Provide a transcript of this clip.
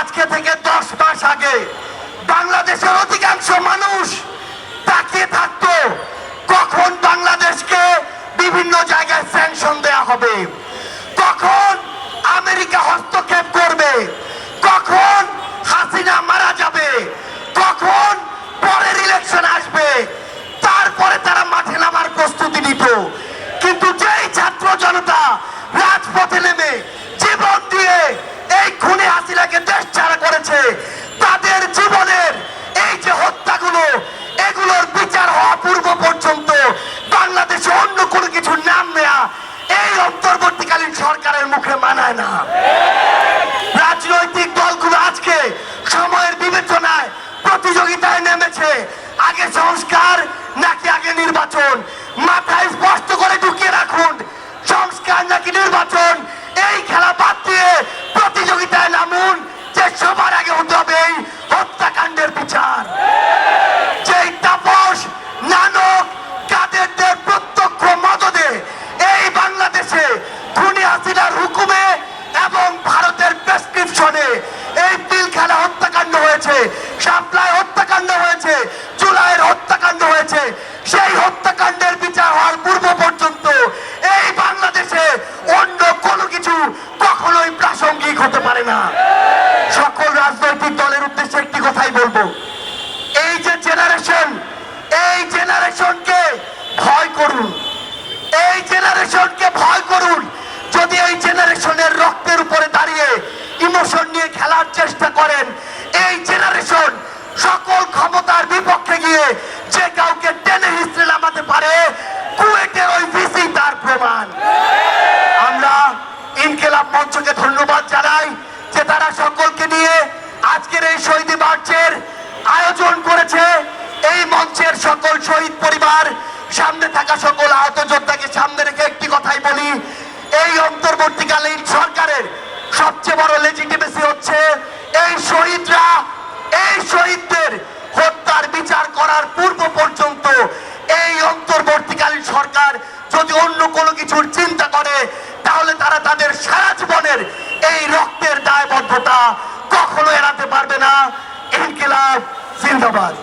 আজকে থেকে দশ মাস আগে বাংলাদেশের অধিকাংশ মানুষ তাকিয়ে থাকতো, কখন বাংলাদেশকে বিভিন্ন জায়গায় স্যাংশন দেয়া হবে, কখন আমেরিকা হস্তক্ষেপ করবে, কখন হাসিনা মারা যাবে, কখন পরের ইলেকশন অন্তর্বর্তীকালীন সরকারের মুখে মানায় না। রাজনৈতিক দলগুলো আজকে সময়ের বিবেচনায় প্রতিযোগিতায় নেমেছে। আগে সংস্কার, নাকি আগে নির্বাচন? মাথায় স্পষ্ট হয়েছে, শাপলায় হত্যাকাণ্ড হয়েছে, জুলাইয়ের হত্যাকাণ্ড হয়েছে, সেই হত্যাকাণ্ডের বিচার হওয়ার পূর্ব পর্যন্ত এই বাংলাদেশে অন্য কোনো কিছু কখনোই প্রাসঙ্গিক হতে পারে না। সকল রাজনৈতিক দলের উদ্দেশ্যে একটি কথাই বলব। এই যে জেনারেশন এই জেনারেশনকে ভয় করুন। এই জেনারেশনকে ভয় করুন। যদি এই জেনারেশনের রক্তের উপরে দাঁড়িয়ে ইমোশন নিয়ে খেলার চেষ্টা করেন ক্ষমতার বিপক্ষে গিয়ে যে কাউকে টেনে হিস্ট্রি নামাতে পারে, কুয়েটের ওই ভিসি তার প্রমাণ। আমরা ইনকেলাব মঞ্চকে ধন্যবাদ জানাই যে তারা সকলকে নিয়ে আজকের এই শহীদ মার্চের আয়োজন করেছে। এই মঞ্চের সকল শহীদ পরিবার, সামনে থাকা সকল আহত যোদ্ধাকে সামনে রেখে একটি কথাই বলি, এই অন্তর্বর্তীকালীন সরকারের সবচেয়ে বড় লেজিটিমেসি হচ্ছে এই শহীদরা এই তাদের সারা জীবনের এই রক্তের দায়বদ্ধতা কখনো এড়াতে পারবে না। ইনকিলাব জিন্দাবাদ।